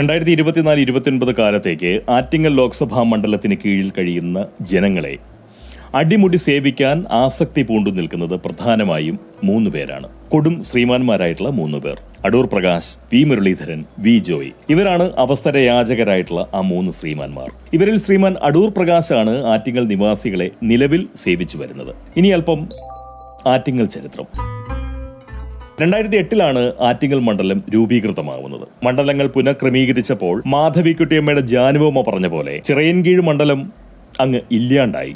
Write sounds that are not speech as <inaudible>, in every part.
രണ്ടായിരത്തി ഇരുപത്തിനാല് ഇരുപത്തിയൊൻപത് കാലത്തേക്ക് ആറ്റിങ്ങൽ ലോക്സഭാ മണ്ഡലത്തിന് കീഴിൽ കഴിയുന്ന ജനങ്ങളെ അടിമുടി സേവിക്കാൻ ആസക്തി പൂണ്ടു നിൽക്കുന്നത് പ്രധാനമായും മൂന്ന് പേരാണ്. കൊടും ശ്രീമാന്മാരായിട്ടുള്ള മൂന്ന് പേർ. Adoor Prakash P Muraleedharan V Joy. ഇവരാണ് അവസരയാചകരായിട്ടുള്ള ആ മൂന്ന് ശ്രീമാന്മാർ. ഇവരിൽ ശ്രീമാൻ അടൂർ പ്രകാശാണ് ആറ്റിങ്ങൽ നിവാസികളെ നിലവിൽ സേവിച്ചു വരുന്നത്. ഇനി അല്പം ആറ്റിങ്ങൽ ചരിത്രം. രണ്ടായിരത്തി എട്ടിലാണ് ആറ്റിങ്ങൽ മണ്ഡലം രൂപീകൃതമാവുന്നത്. മണ്ഡലങ്ങൾ പുനഃക്രമീകരിച്ചപ്പോൾ മാധവിക്കുട്ടിയമ്മയുടെ ജാനുവമ്മ പറഞ്ഞ പോലെ ചിറയൻകീഴ് മണ്ഡലം അങ്ങ് ഇല്ലാണ്ടായി.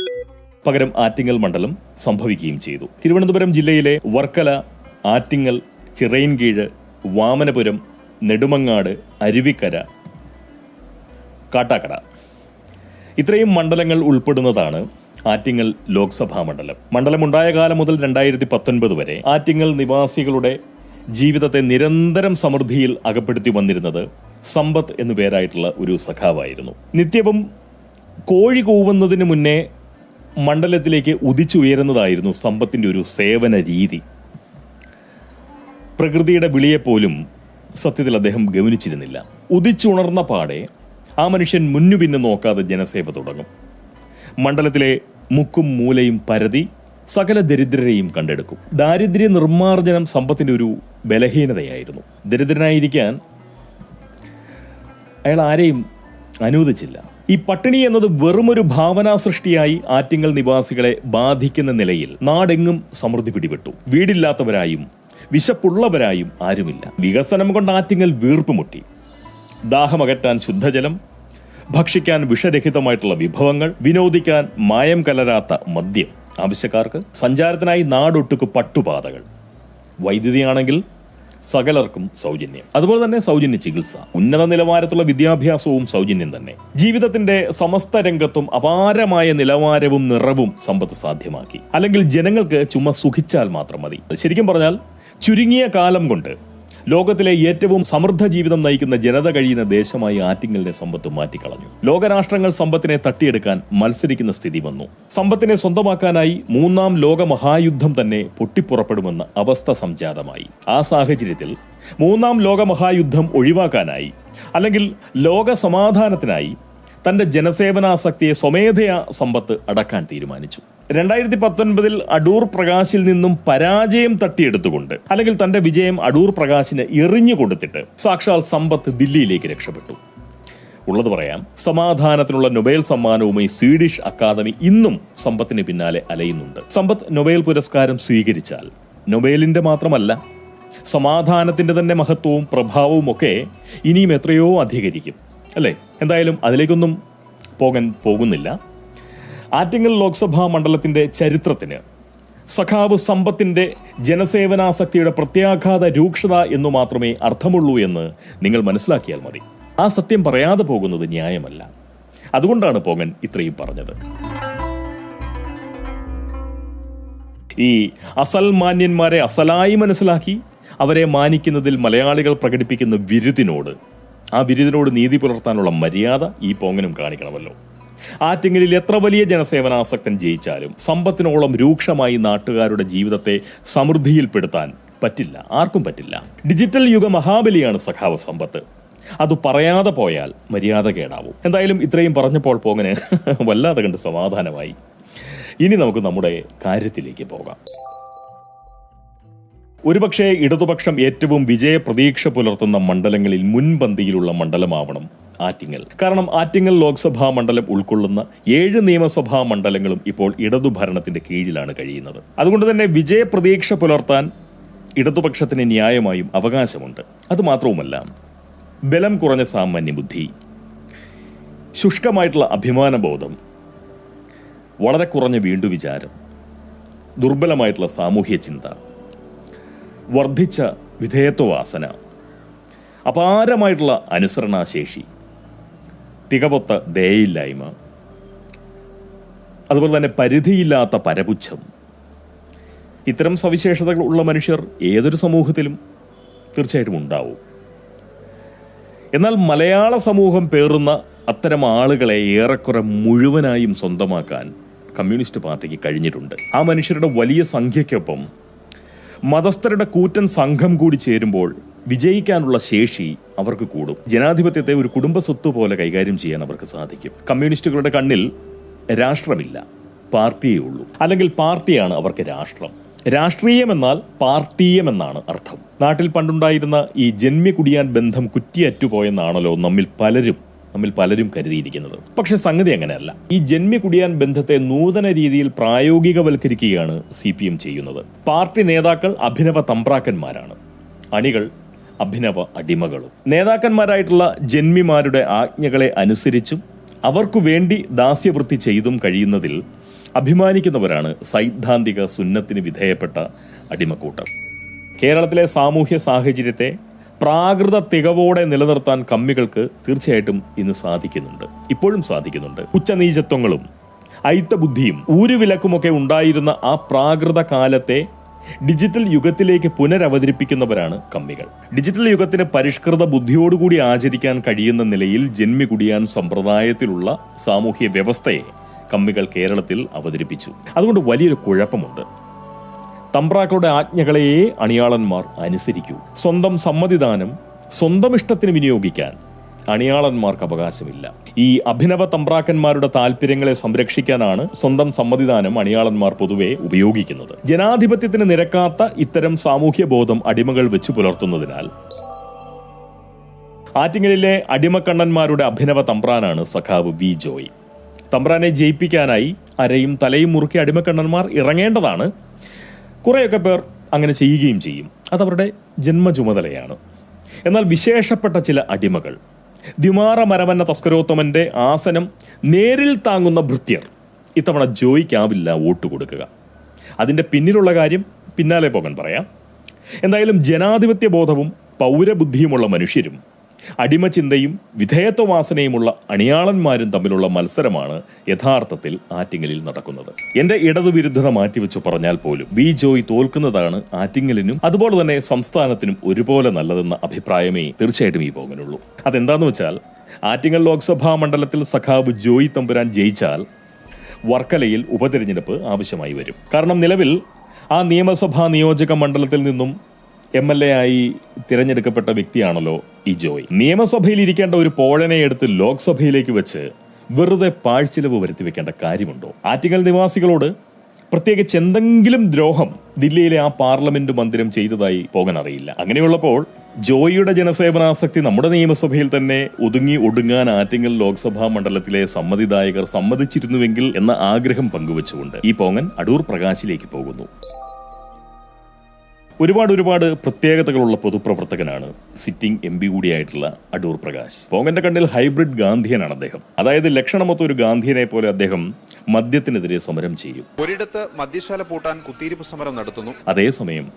പകരം ആറ്റിങ്ങൽ മണ്ഡലം സംഭവിക്കുകയും ചെയ്തു. തിരുവനന്തപുരം ജില്ലയിലെ വർക്കല ആറ്റിങ്ങൽ ചിറയൻകീഴ് വാമനപുരം നെടുമങ്ങാട് അരുവിക്കര കാട്ടാക്കട. ഇത്രയും മണ്ഡലങ്ങൾ ഉൾപ്പെടുന്നതാണ് ആറ്റിങ്ങൽ ലോക്സഭാ മണ്ഡലം. മണ്ഡലമുണ്ടായ കാലം മുതൽ രണ്ടായിരത്തി പത്തൊൻപത് വരെ ആറ്റിങ്ങൽ നിവാസികളുടെ ജീവിതത്തെ നിരന്തരം സമൃദ്ധിയിൽ അകപ്പെടുത്തി വന്നിരുന്നത് സമ്പത്ത് എന്നു പേരായിട്ടുള്ള ഒരു സഖാവായിരുന്നു. നിത്യവും കോഴി കൂവുന്നതിന് മുന്നേ മണ്ഡലത്തിലേക്ക് ഉദിച്ചുയരുന്നതായിരുന്നു സമ്പത്തിന്റെ ഒരു സേവന രീതി. പ്രകൃതിയുടെ വിളിയെപ്പോലും സത്യത്തിൽ അദ്ദേഹം ഗവനിച്ചിരുന്നില്ല ഉദിച്ചുണർന്ന പാടെ ആ മനുഷ്യൻ മുന്നു പിന്നെ നോക്കാതെ ജനസേവ തുടങ്ങും. മണ്ഡലത്തിലെ മുക്കും മൂലയും പരതി സകല ദരിദ്രരെയും കണ്ടെടുക്കും. ദാരിദ്ര്യ നിർമ്മാർജനം സമ്പത്തിന്റെ ഒരു ബലഹീനതയായിരുന്നു. ദരിദ്രനായിരിക്കാൻ അയാൾ ആരെയും അനുവദിച്ചില്ല. ഈ പട്ടിണി എന്നത് വെറുമൊരു ഭാവനാ സൃഷ്ടിയായി ആറ്റിങ്ങൽ നിവാസികളെ ബാധിക്കുന്ന നിലയിൽ നാടെങ്ങും സമൃദ്ധി പിടിപെട്ടു. വീടില്ലാത്തവരായും വിശപ്പുള്ളവരായും ആരുമില്ല. വികസനം കൊണ്ട് ആറ്റിങ്ങൽ വീർപ്പുമുട്ടി ദാഹമകറ്റാൻ ശുദ്ധജലം ഭക്ഷിക്കാൻ വിഷരഹിതമായിട്ടുള്ള വിഭവങ്ങൾ വിനോദിക്കാൻ മായം കലരാത്ത മദ്യം. ആവശ്യക്കാർക്ക് സഞ്ചാരത്തിനായി നാടൊട്ടുക്ക് പട്ടുപാതകൾ. വൈദ്യുതിയാണെങ്കിൽ സകലർക്കും സൗജന്യം. അതുപോലെ തന്നെ സൗജന്യ ചികിത്സ. ഉന്നത നിലവാരത്തുള്ള വിദ്യാഭ്യാസവും സൗജന്യം തന്നെ. ജീവിതത്തിന്റെ സമസ്ത രംഗത്തും അപാരമായ നിലവാരവും നിറവും സമ്പത്ത് സാധ്യമാക്കി. അല്ലെങ്കിൽ ജനങ്ങൾക്ക് ചുമ സുഖിച്ചാൽ മാത്രം മതി. ശരിക്കും പറഞ്ഞാൽ ചുരുങ്ങിയ കാലം കൊണ്ട് ലോകത്തിലെ ഏറ്റവും സമൃദ്ധ ജീവിതം നയിക്കുന്ന ജനത കഴിയുന്ന ദേശമായി ആറ്റിങ്ങലിനെ സമ്പത്ത് മാറ്റിക്കളഞ്ഞു. ലോകരാഷ്ട്രങ്ങൾ സമ്പത്തിനെ തട്ടിയെടുക്കാൻ മത്സരിക്കുന്ന സ്ഥിതി വന്നു. സമ്പത്തിനെ സ്വന്തമാക്കാനായി മൂന്നാം ലോക മഹായുദ്ധം തന്നെ പൊട്ടിപ്പുറപ്പെടുമെന്ന അവസ്ഥ സംജാതമായി. ആ സാഹചര്യത്തിൽ മൂന്നാം ലോക മഹായുദ്ധം ഒഴിവാക്കാനായി അല്ലെങ്കിൽ ലോക സമാധാനത്തിനായി തന്റെ ജനസേവനാസക്തിയെ സ്വമേധയാ സമ്പത്ത് അടക്കാൻ തീരുമാനിച്ചു. രണ്ടായിരത്തി പത്തൊൻപതിൽ അടൂർ പ്രകാശിൽ നിന്നും പരാജയം തട്ടിയെടുത്തുകൊണ്ട് അല്ലെങ്കിൽ തന്റെ വിജയം അടൂർ പ്രകാശിന് എറിഞ്ഞു കൊടുത്തിട്ട് സാക്ഷാൽ സമ്പത്ത് ദില്ലിയിലേക്ക് രക്ഷപ്പെട്ടു. ഉള്ളത് പറയാം സമാധാനത്തിനുള്ള നൊബേൽ സമ്മാനവുമായി സ്വീഡിഷ് അക്കാദമി ഇന്നും സമ്പത്തിന് പിന്നാലെ അലയുന്നുണ്ട്. സമ്പത്ത് നൊബേൽ പുരസ്കാരം സ്വീകരിച്ചാൽ നൊബേലിന്റെ മാത്രമല്ല സമാധാനത്തിന്റെ തന്നെ മഹത്വവും പ്രഭാവവും ഒക്കെ ഇനിയും എത്രയോ അധികരിക്കും. അല്ലേ? എന്തായാലും അതിലേക്കൊന്നും പോകാൻ പോകുന്നില്ല. ആറ്റിങ്ങൽ ലോക്സഭാ മണ്ഡലത്തിന്റെ ചരിത്രത്തിന് സഖാവ് സമ്പത്തിന്റെ ജനസേവനാസക്തിയുടെ പ്രത്യാഘാത രൂക്ഷത എന്നു മാത്രമേ അർത്ഥമുള്ളൂ എന്ന് നിങ്ങൾ മനസ്സിലാക്കിയാൽ മതി. ആ സത്യം പറയാതെ പോകുന്നത് ന്യായമല്ല. അതുകൊണ്ടാണ് പോകൻ ഇത്രയും പറഞ്ഞത്. ഈ അസൽ മാന്യന്മാരെ അസലായി മനസ്സിലാക്കി അവരെ മാനിക്കുന്നതിൽ മലയാളികൾ പ്രകടിപ്പിക്കുന്ന വിരുദിനോട് ആ ബിരുദനോട് നീതി പുലർത്താനുള്ള മര്യാദ ഈ പോങ്ങനും കാണിക്കണമല്ലോ. ആറ്റിങ്ങലിൽ എത്ര വലിയ ജനസേവനാസക്തൻ ജയിച്ചാലും സമ്പത്തിനോളം രൂക്ഷമായി നാട്ടുകാരുടെ ജീവിതത്തെ സമൃദ്ധിയിൽപ്പെടുത്താൻ പറ്റില്ല ആർക്കും പറ്റില്ല. ഡിജിറ്റൽ യുഗ മഹാബലിയാണ് സഖാവ് സമ്പത്ത്. അത് പറയാതെ പോയാൽ മര്യാദ കേടാവും. എന്തായാലും ഇത്രയും പറഞ്ഞപ്പോൾ പോങ്ങനെ വല്ലാതെ കണ്ട് സമാധാനമായി. ഇനി നമുക്ക് നമ്മുടെ കാര്യത്തിലേക്ക് പോകാം. ഒരുപക്ഷെ ഇടതുപക്ഷം ഏറ്റവും വിജയപ്രതീക്ഷ പുലർത്തുന്ന മണ്ഡലങ്ങളിൽ മുൻപന്തിയിലുള്ള മണ്ഡലമാവണം ആറ്റിങ്ങൽ. കാരണം ആറ്റിങ്ങൽ ലോക്സഭാ മണ്ഡലം ഉൾക്കൊള്ളുന്ന ഏഴ് നിയമസഭാ മണ്ഡലങ്ങളും ഇപ്പോൾ ഇടതു ഭരണത്തിന്റെ കീഴിലാണ് കഴിയുന്നത്. അതുകൊണ്ട് തന്നെ വിജയപ്രതീക്ഷ പുലർത്താൻ ഇടതുപക്ഷത്തിന് ന്യായമായും അവകാശമുണ്ട്. അതുമാത്രവുമല്ല ബലം കുറഞ്ഞ സാമാന്യ ബുദ്ധി ശുഷ്കമായിട്ടുള്ള അഭിമാനബോധം വളരെ കുറഞ്ഞ വീണ്ടു വിചാരം ദുർബലമായിട്ടുള്ള സാമൂഹ്യ ചിന്ത വർദ്ധിച്ച വിധേയത്വവാസന. അപാരമായിട്ടുള്ള അനുസരണാശേഷി. തികവൊത്ത ദയയില്ലായ്മ. അതുപോലെ തന്നെ പരിധിയില്ലാത്ത പരപുച്ഛം. ഇത്തരം സവിശേഷതകൾ ഉള്ള മനുഷ്യർ ഏതൊരു സമൂഹത്തിലും തീർച്ചയായിട്ടും ഉണ്ടാവും. എന്നാൽ മലയാള സമൂഹം പേറുന്ന അത്തരം ആളുകളെ ഏറെക്കുറെ മുഴുവനായും സ്വന്തമാക്കാൻ കമ്മ്യൂണിസ്റ്റ് പാർട്ടിക്ക് കഴിഞ്ഞിട്ടുണ്ട്. ആ മനുഷ്യരുടെ വലിയ സംഖ്യയ്ക്കൊപ്പം മതസ്ഥരുടെ കൂറ്റൻ സംഘം കൂടി ചേരുമ്പോൾ വിജയിക്കാനുള്ള ശേഷി അവർക്ക് കൂടും. ജനാധിപത്യത്തെ ഒരു കുടുംബ സ്വത്ത് പോലെ കൈകാര്യം ചെയ്യാൻ അവർക്ക് സാധിക്കും. കമ്മ്യൂണിസ്റ്റുകളുടെ കണ്ണിൽ രാഷ്ട്രമില്ല. പാർട്ടിയേ ഉള്ളൂ. അല്ലെങ്കിൽ പാർട്ടിയാണ് അവർക്ക് രാഷ്ട്രം. രാഷ്ട്രീയം എന്നാൽ പാർട്ടീയം എന്നാണ് അർത്ഥം. നാട്ടിൽ പണ്ടുണ്ടായിരുന്ന ഈ ജന്മി കുടിയാൻ ബന്ധം കുറ്റിയറ്റുപോയെന്നാണല്ലോ നമ്മിൽ പലരും നമ്മിൽ പലരും കരുതിയിരിക്കുന്നത്. പക്ഷെ സംഗതി അങ്ങനെയല്ല. ഈ ജന്മി കുടിയാൻ ബന്ധത്തെ നൂതന രീതിയിൽ പ്രായോഗികവൽക്കരിക്കുകയാണ് സി പി എം ചെയ്യുന്നത്. പാർട്ടി നേതാക്കൾ അഭിനവ തമ്പ്രാക്കന്മാരാണ്. അണികൾ അഭിനവ അടിമകളും. നേതാക്കന്മാരായിട്ടുള്ള ജന്മിമാരുടെ ആജ്ഞകളെ അനുസരിച്ചും അവർക്കു വേണ്ടി ദാസ്യവൃത്തി ചെയ്തും കഴിയുന്നതിൽ അഭിമാനിക്കുന്നവരാണ് സൈദ്ധാന്തിക സുന്നത്തിന് വിധേയപ്പെട്ട അടിമക്കൂട്ടം. കേരളത്തിലെ സാമൂഹ്യ സാഹചര്യത്തെ പ്രാകൃത തികവോടെ നിലനിർത്താൻ കമ്മികൾക്ക് തീർച്ചയായിട്ടും ഇന്ന് സാധിക്കുന്നുണ്ട്. ഇപ്പോഴും സാധിക്കുന്നുണ്ട്. ഉച്ചനീചത്വങ്ങളും അയിത്തബുദ്ധിയും ഊരുവിലക്കുമൊക്കെ ഉണ്ടായിരുന്ന ആ പ്രാകൃത കാലത്തെ ഡിജിറ്റൽ യുഗത്തിലേക്ക് പുനരവതരിപ്പിക്കുന്നവരാണ് കമ്മികൾ. ഡിജിറ്റൽ യുഗത്തിന് പരിഷ്കൃത ബുദ്ധിയോടുകൂടി ആചരിക്കാൻ കഴിയുന്ന നിലയിൽ ജന്മി കുടിയാൻ സമ്പ്രദായത്തിലുള്ള സാമൂഹ്യ വ്യവസ്ഥയെ കമ്മികൾ കേരളത്തിൽ അവതരിപ്പിച്ചു. അതുകൊണ്ട് വലിയൊരു കുഴപ്പമുണ്ട്. തമ്പ്രാക്കളുടെ ആജ്ഞകളെയേ അണിയാളന്മാർ അനുസരിക്കൂ. സ്വന്തം സമ്മതിദാനം സ്വന്തം ഇഷ്ടത്തിന് വിനിയോഗിക്കാൻ അണിയാളന്മാർക്ക് അവകാശമില്ല. ഈ അഭിനവ തമ്പ്രാക്കന്മാരുടെ താല്പര്യങ്ങളെ സംരക്ഷിക്കാനാണ് സ്വന്തം സമ്മതിദാനം അണിയാളന്മാർ പൊതുവെ ഉപയോഗിക്കുന്നത്. ജനാധിപത്യത്തിന് നിരക്കാത്ത ഇത്തരം സാമൂഹ്യ ബോധം അടിമകൾ വെച്ചു പുലർത്തുന്നതിനാൽ ആറ്റിങ്ങലിലെ അടിമക്കണ്ണന്മാരുടെ അഭിനവ തമ്പ്രാനാണ് സഖാവ് വി ജോയ്. തമ്പ്രാനെ ജയിപ്പിക്കാനായി അരയും തലയും മുറുക്കി അടിമക്കണ്ണന്മാർ ഇറങ്ങേണ്ടതാണ് കുറേയൊക്കെ പേർ അങ്ങനെ ചെയ്യുകയും ചെയ്യും. അതവരുടെ ജന്മ ജന്മചുമതലയാണ്. എന്നാൽ വിശേഷപ്പെട്ട ചില അടിമകൾ. ദ്വിമാറ മരമന്ന തസ്കരോത്തമന്റെ ആസനം നേരിൽ താങ്ങുന്ന ഭൃത്യർ ഇത്തവണ ജോയിക്കാവില്ല വോട്ട് കൊടുക്കുക. അതിന്റെ പിന്നിലുള്ള കാര്യം പിന്നാലെ പോകാൻ പറയാം. എന്തായാലും ജനാധിപത്യ ബോധവും പൗരബുദ്ധിയുമുള്ള മനുഷ്യരും അടിമചിന്തയും വിധേയത്വവാസനയുമുള്ള അണിയാളന്മാരും തമ്മിലുള്ള മത്സരമാണ് യഥാർത്ഥത്തിൽ ആറ്റിങ്ങലിൽ നടക്കുന്നത്. എന്റെ ഇടതുവിരുദ്ധത മാറ്റിവെച്ചു പറഞ്ഞാൽ പോലും ബി ജോയ് തോൽക്കുന്നതാണ് ആറ്റിങ്ങലിനും അതുപോലെ തന്നെ സംസ്ഥാനത്തിനും ഒരുപോലെ നല്ലതെന്ന അഭിപ്രായമേ തീർച്ചയായിട്ടും ഈ പോകാനുള്ളൂ അതെന്താന്ന് വെച്ചാൽ ആറ്റിങ്ങൽ ലോക്സഭാ മണ്ഡലത്തിൽ സഖാബ് ജോയി തമ്പുരാൻ ജയിച്ചാൽ വർക്കലയിൽ ഉപതെരഞ്ഞെടുപ്പ് ആവശ്യമായി വരും. കാരണം നിലവിൽ ആ നിയമസഭാ നിയോജക മണ്ഡലത്തിൽ നിന്നും എം എൽ എ ആയി തിരഞ്ഞെടുക്കപ്പെട്ട വ്യക്തിയാണല്ലോ ഈ ജോയ്. നിയമസഭയിൽ ഇരിക്കേണ്ട ഒരു പോഴനെ എടുത്ത് ലോക്സഭയിലേക്ക് വെച്ച് വെറുതെ പാഴ്ചിലവ് വരുത്തി വെക്കേണ്ട കാര്യമുണ്ടോ? ആറ്റിങ്ങൽ നിവാസികളോട് പ്രത്യേകിച്ച് എന്തെങ്കിലും ദ്രോഹം ദില്ലിയിലെ ആ പാർലമെന്റ് മന്ദിരം ചെയ്തതായി പോകാൻ അറിയില്ല. അങ്ങനെയുള്ളപ്പോൾ ജോയിയുടെ ജനസേവനാസക്തി നമ്മുടെ നിയമസഭയിൽ തന്നെ ഒതുങ്ങി ഒടുങ്ങാൻ ആറ്റിങ്ങൽ ലോക്സഭാ മണ്ഡലത്തിലെ സമ്മതിദായകർ സമ്മതിച്ചിരുന്നുവെങ്കിൽ എന്ന ആഗ്രഹം പങ്കുവച്ചുകൊണ്ട് ഈ പോങ്ങൻ അടൂർ പ്രകാശിലേക്ക് പോകുന്നു. ഒരുപാട് ഒരുപാട് പ്രത്യേകതകളുള്ള പൊതുപ്രവർത്തകനാണ് സിറ്റിംഗ് എം പി കൂടിയായിട്ടുള്ള അടൂർ പ്രകാശ്. പോങ്ങന്റെ കണ്ണിൽ ഹൈബ്രിഡ് ഗാന്ധിയനാണ് അദ്ദേഹം. അതായത് ലക്ഷണമൊത്ത ഒരു ഗാന്ധിയനെ പോലെ അദ്ദേഹം മദ്യത്തിനെതിരെ സമരം ചെയ്യും. ഒരിടത്ത് മദ്യശാല പൂട്ടാൻ കുത്തിയിരിപ്പ് സമരം നടത്തുന്നു. അതേസമയം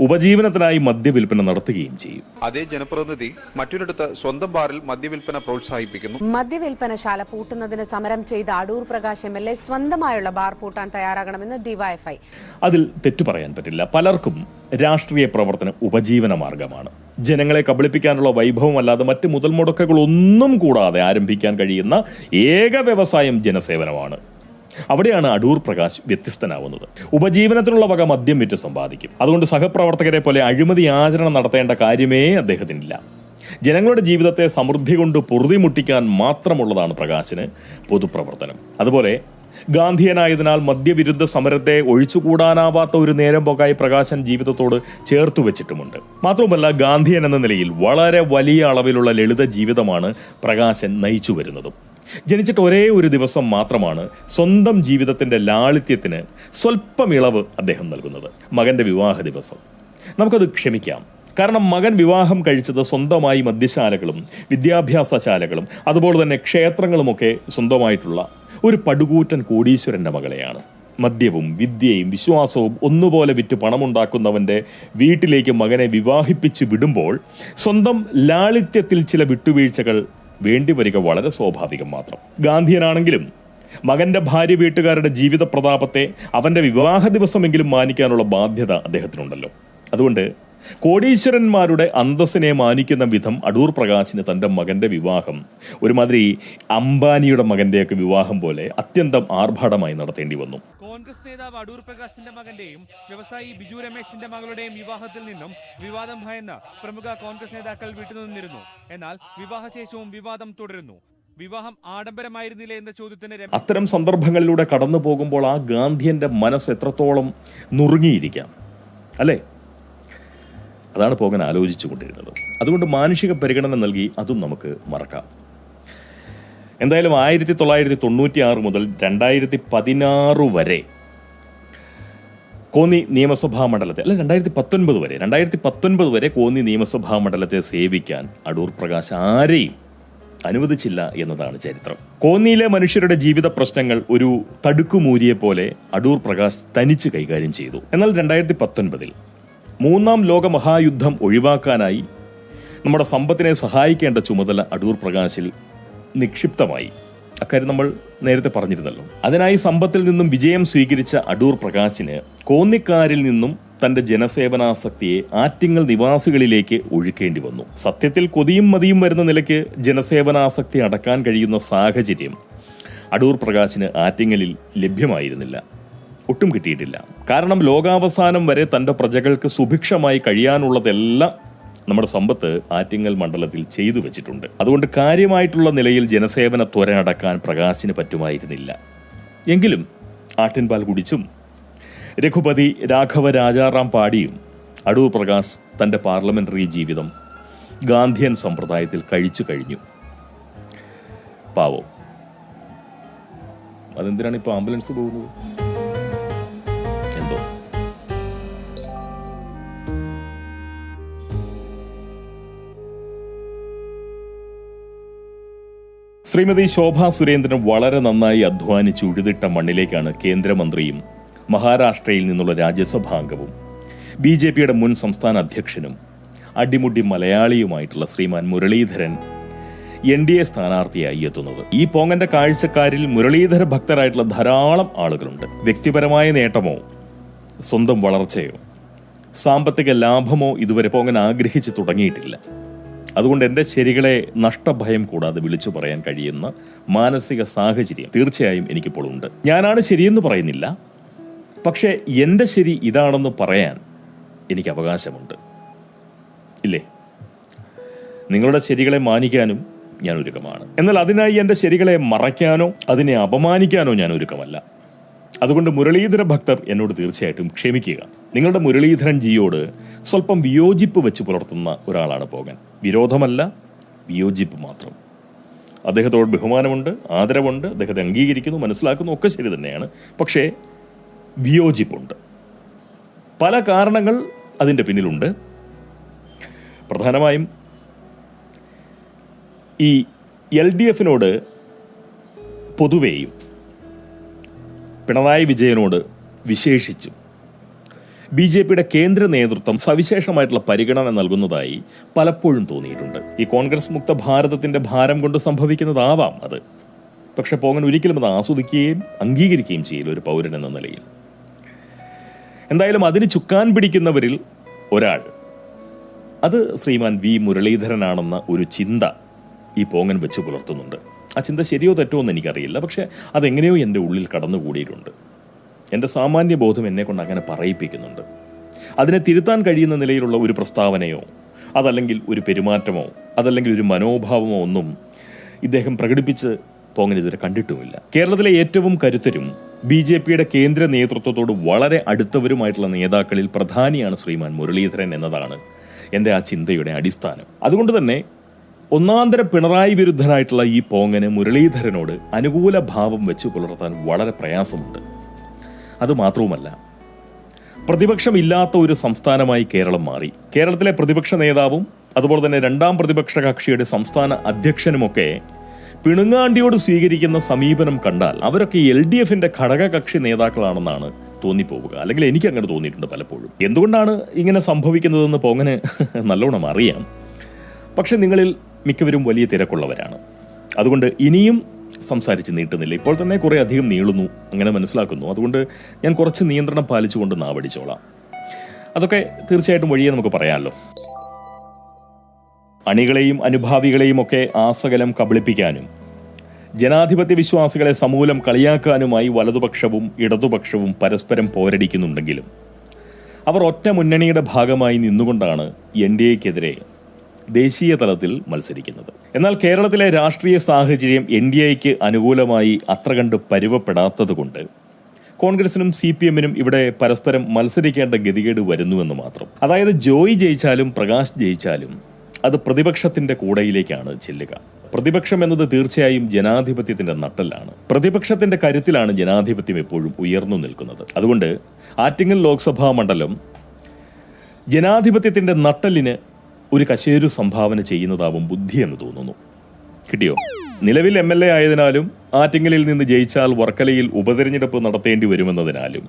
ഉപജീവനത്തിനായി മദ്യവിൽപ്പന നടത്തുകയും ചെയ്യും. അതേ ജനപ്രതിനിധി മറ്റൊരിടത്ത് സ്വന്തം ബാറിൽ മദ്യവിൽപ്പന പ്രോത്സാഹിപ്പിക്കുന്നു. മദ്യവിൽപ്പനശാല പൂട്ടുന്നതിന് സമരം ചെയ്ത Adoor Prakash M L A സ്വന്തമായുള്ള bar പൂട്ടാൻ തയ്യാറാകണമെന്ന് ഡിവൈഎഫ്ഐ. അതിൽ തെറ്റു പറയാൻ പറ്റില്ല. പലർക്കും രാഷ്ട്രീയ പ്രവർത്തനം ഉപജീവന മാർഗമാണ്. ജനങ്ങളെ കബളിപ്പിക്കാനുള്ള വൈഭവമല്ലാതെ മറ്റ് മുതൽ മുടക്കുകളൊന്നും കൂടാതെ ആരംഭിക്കാൻ കഴിയുന്ന ഏക വ്യവസായം ജനസേവനമാണ്. അവിടെയാണ് അടൂർ പ്രകാശ് വ്യത്യസ്തനാവുന്നത്. ഉപജീവനത്തിനുള്ള വക മദ്യം വിറ്റ് സമ്പാദിക്കും. അതുകൊണ്ട് സഹപ്രവർത്തകരെ പോലെ അഴിമതി ആചരണം നടത്തേണ്ട കാര്യമേ അദ്ദേഹത്തിനില്ല. ജനങ്ങളുടെ ജീവിതത്തെ സമൃദ്ധി കൊണ്ട് പൊറുതിമുട്ടിക്കാൻ മാത്രമുള്ളതാണ് പ്രകാശിന് പൊതുപ്രവർത്തനം. അതുപോലെ ഗാന്ധിയനായതിനാൽ മദ്യവിരുദ്ധ സമരത്തെ ഒഴിച്ചുകൂടാനാവാത്ത ഒരു നേരം പോകായി പ്രകാശൻ ജീവിതത്തോട് ചേർത്തു വെച്ചിട്ടുമുണ്ട്. മാത്രവുമല്ല ഗാന്ധിയൻ എന്ന നിലയിൽ വളരെ വലിയ അളവിലുള്ള ലളിത ജീവിതമാണ് പ്രകാശൻ നയിച്ചു വരുന്നതും. ജനിച്ചിട്ട് ഒരേ ഒരു ദിവസം മാത്രമാണ് സ്വന്തം ജീവിതത്തിന്റെ ലാളിത്യത്തിന് സ്വല്പം ഇളവ് അദ്ദേഹം നൽകുന്നത്. മകന്റെ വിവാഹ ദിവസം. നമുക്കത് ക്ഷമിക്കാം. കാരണം മകൻ വിവാഹം കഴിച്ചത് സ്വന്തമായി മദ്യശാലകളും വിദ്യാഭ്യാസശാലകളും അതുപോലെ തന്നെ ക്ഷേത്രങ്ങളുമൊക്കെ സ്വന്തമായിട്ടുള്ള ഒരു പടുകൂറ്റൻ കോടീശ്വരന്റെ മകളെയാണ്. മദ്യവും വിദ്യയും വിശ്വാസവും ഒന്നുപോലെ വിറ്റ് പണമുണ്ടാക്കുന്നവന്റെ വീട്ടിലേക്ക് മകനെ വിവാഹിപ്പിച്ച് വിടുമ്പോൾ സ്വന്തം ലാളിത്യത്തിൽ ചില വിട്ടുവീഴ്ചകൾ വേണ്ടിവരിക വളരെ സ്വാഭാവികം മാത്രം. ഗാന്ധിയനാണെങ്കിലും മകന്റെ ഭാര്യ വീട്ടുകാരുടെ ജീവിത പ്രതാപത്തെ അവന്റെ വിവാഹ ദിവസമെങ്കിലും മാനിക്കാനുള്ള ബാധ്യത അദ്ദേഹത്തിനുണ്ടല്ലോ. അതുകൊണ്ട് കോടീശ്വരന്മാരുടെ അന്തസ്സിനെ മാനിക്കുന്ന വിധം അടൂർ പ്രകാശിന് തന്റെ മകന്റെ വിവാഹം. ഒരുമാതിരി അംബാനിയുടെ മകന്റെയൊക്കെ വിവാഹം പോലെ അത്യന്തം ആർഭാടമായി നടത്തേണ്ടി വന്നു. കോൺഗ്രസ് നേതാവ് അടൂർ പ്രകാശിന്റെ മകന്റെയും വ്യവസായി ബിജു രമേശിന്റെ മകളുടെയും വിവാഹത്തിൽ നിന്നും വിവാദം ഭയന്ന് പ്രമുഖ കോൺഗ്രസ് നേതാക്കൾ വിട്ടുനിന്നിരുന്നു എന്നാൽ വിവാഹശേഷവും വിവാദം തുടരുന്നു. വിവാഹം ആഡംബരമായിരുന്നില്ല എന്ന ചോദ്യത്തിന് അത്തരം സന്ദർഭങ്ങളിലൂടെ കടന്നു പോകുമ്പോൾ ആ ഗാന്ധിയന്റെ മനസ്സ് എത്രത്തോളം നുറുങ്ങിയിരിക്കാം. അല്ലേ? അതാണ് പോകാൻ ആലോചിച്ചു കൊണ്ടിരുന്നത്. അതുകൊണ്ട് മാനുഷിക പരിഗണന നൽകി അതും നമുക്ക് മറക്കാം. എന്തായാലും ആയിരത്തി തൊള്ളായിരത്തി തൊണ്ണൂറ്റി ആറ് മുതൽ രണ്ടായിരത്തി പതിനാറ് വരെ കോന്നി നിയമസഭാ മണ്ഡലത്തെ അല്ല രണ്ടായിരത്തി പത്തൊൻപത് വരെ രണ്ടായിരത്തി പത്തൊൻപത് വരെ കോന്നി നിയമസഭാ മണ്ഡലത്തെ സേവിക്കാൻ അടൂർ പ്രകാശ് ആരെയും അനുവദിച്ചില്ല എന്നതാണ് ചരിത്രം. കോന്നിയിലെ മനുഷ്യരുടെ ജീവിത പ്രശ്നങ്ങൾ ഒരു തടുക്കുമൂരിയെ പോലെ അടൂർ പ്രകാശ് തനിച്ച് കൈകാര്യം ചെയ്തു. എന്നാൽ രണ്ടായിരത്തി പത്തൊൻപതിൽ മൂന്നാം ലോക മഹായുദ്ധം ഒഴിവാക്കാനായി നമ്മുടെ സമ്പത്തിനെ സഹായിക്കേണ്ട ചുമതല അടൂർ പ്രകാശിൽ നിക്ഷിപ്തമായി. അക്കാര്യം നമ്മൾ നേരത്തെ പറഞ്ഞിരുന്നല്ലോ. അതിനായി സമ്പത്തിൽ നിന്നും വിജയം സ്വീകരിച്ച അടൂർ പ്രകാശിന് കോന്നിക്കാരിൽ നിന്നും തന്റെ ജനസേവനാസക്തിയെ ആറ്റിങ്ങൽ നിവാസികളിലേക്ക് ഒഴുക്കേണ്ടി വന്നു. സത്യത്തിൽ കൊതിയും മതിയും വരുന്ന നിലയ്ക്ക് ജനസേവനാസക്തി അടക്കാൻ കഴിയുന്ന സാഹചര്യം അടൂർ പ്രകാശിന് ആറ്റിങ്ങലിൽ ലഭ്യമായിരുന്നില്ല. ഒട്ടും കിട്ടിയിട്ടില്ല. കാരണം ലോകാവസാനം വരെ തന്റെ പ്രജകൾക്ക് സുഭിക്ഷമായി കഴിയാനുള്ളതെല്ലാം നമ്മുടെ സമ്പത്ത് ആറ്റിങ്ങൽ മണ്ഡലത്തിൽ ചെയ്തു വെച്ചിട്ടുണ്ട്. അതുകൊണ്ട് കാര്യമായിട്ടുള്ള നിലയിൽ ജനസേവന ത്വര അടക്കാൻ പ്രകാശിന് പറ്റുമായിരുന്നില്ല. എങ്കിലും ആട്ടിൻപാൽ കുടിച്ചും രഘുപതി രാഘവ രാജാറാം പാടിയും അടൂർ പ്രകാശ് തന്റെ പാർലമെന്ററി ജീവിതം ഗാന്ധിയൻ സമ്പ്രദായത്തിൽ കഴിച്ചു കഴിഞ്ഞു. പാവോ. അതെന്തിനാണ് ഇപ്പോൾ ആംബുലൻസ് പോകുന്നത്? ശ്രീമതി ശോഭ സുരേന്ദ്രൻ വളരെ നന്നായി അധ്വാനിച്ച് ഉഴുതിട്ട മണ്ണിലേക്കാണ് കേന്ദ്രമന്ത്രിയും മഹാരാഷ്ട്രയിൽ നിന്നുള്ള രാജ്യസഭാംഗവും ബി ജെ പിയുടെ മുൻ സംസ്ഥാന അധ്യക്ഷനും അടിമുടി മലയാളിയുമായിട്ടുള്ള ശ്രീമാൻ മുരളീധരൻ എൻ ഡി എ സ്ഥാനാർത്ഥിയായി എത്തുന്നത്. ഈ പോങ്ങന്റെ കാഴ്ചക്കാരിൽ മുരളീധര ഭക്തരായിട്ടുള്ള ധാരാളം ആളുകളുണ്ട്. വ്യക്തിപരമായ നേട്ടമോ സ്വന്തം വളർച്ചയോ സാമ്പത്തിക ലാഭമോ ഇതുവരെ പോങ്ങൻ ആഗ്രഹിച്ചു തുടങ്ങിയിട്ടില്ല. അതുകൊണ്ട് എന്റെ ശരികളെ നഷ്ടഭയം കൂടാതെ വിളിച്ചു പറയാൻ കഴിയുന്ന മാനസിക സാഹചര്യം തീർച്ചയായും എനിക്കിപ്പോൾ ഉണ്ട്. ഞാനാണ് ശരിയെന്ന് പറയുന്നില്ല. പക്ഷേ എന്റെ ശരി ഇതാണെന്ന് പറയാൻ എനിക്ക് അവകാശമുണ്ട്. ഇല്ലേ? നിങ്ങളുടെ ശരികളെ മാനിക്കാനും ഞാൻ ഒരുക്കമാണ്. എന്നാൽ അതിനായി എന്റെ ശരികളെ മറയ്ക്കാനോ അതിനെ അപമാനിക്കാനോ ഞാൻ ഒരുക്കമല്ല. അതുകൊണ്ട് മുരളീധര ഭക്തർ എന്നോട് തീർച്ചയായിട്ടും ക്ഷമിക്കുക. നിങ്ങളുടെ മുരളീധരൻ ജിയോട് സ്വല്പം വിയോജിപ്പ് വെച്ച് പുലർത്തുന്ന ഒരാളാണ് പോകൻ. വിരോധമല്ല വിയോജിപ്പ് മാത്രം. അദ്ദേഹത്തോട് ബഹുമാനമുണ്ട് ആദരവുണ്ട് അദ്ദേഹത്തെ അംഗീകരിക്കുന്നു മനസ്സിലാക്കുന്നു ഒക്കെ ശരി തന്നെയാണ്. പക്ഷേ വിയോജിപ്പുണ്ട്. പല കാരണങ്ങൾ അതിന്റെ പിന്നിലുണ്ട്. പ്രധാനമായും ഈ എൽ ഡി എഫിനോട് പൊതുവേയും പിണറായി വിജയനോട് വിശേഷിച്ചു. ബി ജെ പിയുടെ കേന്ദ്ര നേതൃത്വം സവിശേഷമായിട്ടുള്ള പരിഗണന നൽകുന്നതായി പലപ്പോഴും തോന്നിയിട്ടുണ്ട്. ഈ കോൺഗ്രസ് മുക്ത ഭാരതത്തിന്റെ ഭാരം കൊണ്ട് സംഭവിക്കുന്നതാവാം അത്. പക്ഷെ പോങ്ങൻ ഒരിക്കലും അത് ആസ്വദിക്കുകയും അംഗീകരിക്കുകയും ചെയ്യില്ല ഒരു പൗരൻ എന്ന നിലയിൽ. എന്തായാലും അതിന് ചുക്കാൻ പിടിക്കുന്നവരിൽ ഒരാൾ. അത് ശ്രീമാൻ വി മുരളീധരനാണെന്ന ഒരു ചിന്ത ഈ പോങ്ങൻ വെച്ച് പുലർത്തുന്നുണ്ട്. ആ ചിന്ത ശരിയോ തെറ്റോ എന്ന് എനിക്കറിയില്ല. പക്ഷെ അതെങ്ങനെയോ എന്റെ ഉള്ളിൽ കടന്നുകൂടിയിട്ടുണ്ട്. എന്റെ സാമാന്യ ബോധം എന്നെ കൊണ്ട് അങ്ങനെ പറയിപ്പിക്കുന്നുണ്ട്. അതിനെ തിരുത്താൻ കഴിയുന്ന നിലയിലുള്ള ഒരു പ്രസ്താവനയോ അതല്ലെങ്കിൽ ഒരു പെരുമാറ്റമോ അതല്ലെങ്കിൽ ഒരു മനോഭാവമോ ഒന്നും ഇദ്ദേഹം പ്രകടിപ്പിച്ച് പോങ്ങനെ ഇതുവരെ കണ്ടിട്ടുമില്ല. കേരളത്തിലെ ഏറ്റവും കരുത്തരും ബി ജെ പിയുടെ കേന്ദ്ര നേതൃത്വത്തോട് വളരെ അടുത്തവരുമായിട്ടുള്ള നേതാക്കളിൽ പ്രധാനിയാണ് ശ്രീമാൻ മുരളീധരൻ എന്നതാണ് എന്റെ ആ ചിന്തയുടെ അടിസ്ഥാനം. അതുകൊണ്ട് തന്നെ ഒന്നാന്തര പിണറായി വിരുദ്ധനായിട്ടുള്ള ഈ പോങ്ങന് മുരളീധരനോട് അനുകൂല ഭാവം വെച്ച് പുലർത്താൻ വളരെ പ്രയാസമുണ്ട്. അതുമാത്രവുമല്ല പ്രതിപക്ഷമില്ലാത്ത ഒരു സംസ്ഥാനമായി കേരളം മാറി. കേരളത്തിലെ പ്രതിപക്ഷ നേതാവും അതുപോലെ തന്നെ രണ്ടാം പ്രതിപക്ഷ കക്ഷിയുടെ സംസ്ഥാന അധ്യക്ഷനുമൊക്കെ പിണുങ്ങാണ്ടിയോട് സ്വീകരിക്കുന്ന സമീപനം കണ്ടാൽ അവരൊക്കെ എൽ ഡി എഫിന്റെ ഘടകകക്ഷി നേതാക്കളാണെന്നാണ് തോന്നിപ്പോവുക. അല്ലെങ്കിൽ എനിക്ക് അങ്ങനെ തോന്നിയിട്ടുണ്ട് പലപ്പോഴും. എന്തുകൊണ്ടാണ് ഇങ്ങനെ സംഭവിക്കുന്നതെന്ന് പോങ്ങനെ <laughs> നല്ലോണം അറിയാം. പക്ഷെ നിങ്ങളിൽ മിക്കവരും വലിയ തിരക്കുള്ളവരാണ്. അതുകൊണ്ട് ഇനിയും സംസാരിച്ച് നീട്ടുന്നില്ല. ഇപ്പോൾ തന്നെ കുറെ അധികം നീളുന്നു അങ്ങനെ മനസ്സിലാക്കുന്നു. അതുകൊണ്ട് ഞാൻ കുറച്ച് നിയന്ത്രണം പാലിച്ചുകൊണ്ട് നാവടിച്ചോളാം. അതൊക്കെ തീർച്ചയായിട്ടും വഴിയെ നമുക്ക് പറയാമല്ലോ. അണികളെയും അനുഭാവികളെയും ഒക്കെ ആസകലം കബളിപ്പിക്കാനും ജനാധിപത്യ വിശ്വാസികളെ സമൂലം കളിയാക്കാനുമായി വലതുപക്ഷവും ഇടതുപക്ഷവും പരസ്പരം പോരടിക്കുന്നുണ്ടെങ്കിലും അവർ ഒറ്റ മുന്നണിയുടെ ഭാഗമായി നിന്നുകൊണ്ടാണ് എൻ ഡി എക്കെതിരെ ദേശീയ തലത്തിൽ മത്സരിക്കുന്നത്. എന്നാൽ കേരളത്തിലെ രാഷ്ട്രീയ സാഹചര്യം എൻ ഡി എക്ക് അനുകൂലമായി അത്ര കണ്ട് പരുവപ്പെടാത്തതുകൊണ്ട് കോൺഗ്രസിനും സി പി എമ്മിനും ഇവിടെ പരസ്പരം മത്സരിക്കേണ്ട ഗതികേട് വരുന്നുവെന്ന് മാത്രം. അതായത് ജോയി ജയിച്ചാലും പ്രകാശ് ജയിച്ചാലും അത് പ്രതിപക്ഷത്തിന്റെ കൂടയിലേക്കാണ് ചെല്ലുക. പ്രതിപക്ഷം എന്നത് തീർച്ചയായും ജനാധിപത്യത്തിന്റെ നട്ടലാണ് പ്രതിപക്ഷത്തിന്റെ കരുത്തിലാണ് ജനാധിപത്യം എപ്പോഴും ഉയർന്നു നിൽക്കുന്നത്. അതുകൊണ്ട് ആറ്റിങ്ങൽ ലോക്സഭാ മണ്ഡലം ജനാധിപത്യത്തിന്റെ നട്ടലിന് ഒരു കശേരു സംഭാവന ചെയ്യുന്നതാവും ബുദ്ധി എന്ന് തോന്നുന്നു. കിട്ടിയോ? നിലവിൽ എം എൽ എ ആയതിനാലും ആറ്റിങ്ങലിൽ നിന്ന് ജയിച്ചാൽ വർക്കലയിൽ ഉപതെരഞ്ഞെടുപ്പ് നടത്തേണ്ടി വരുമെന്നതിനാലും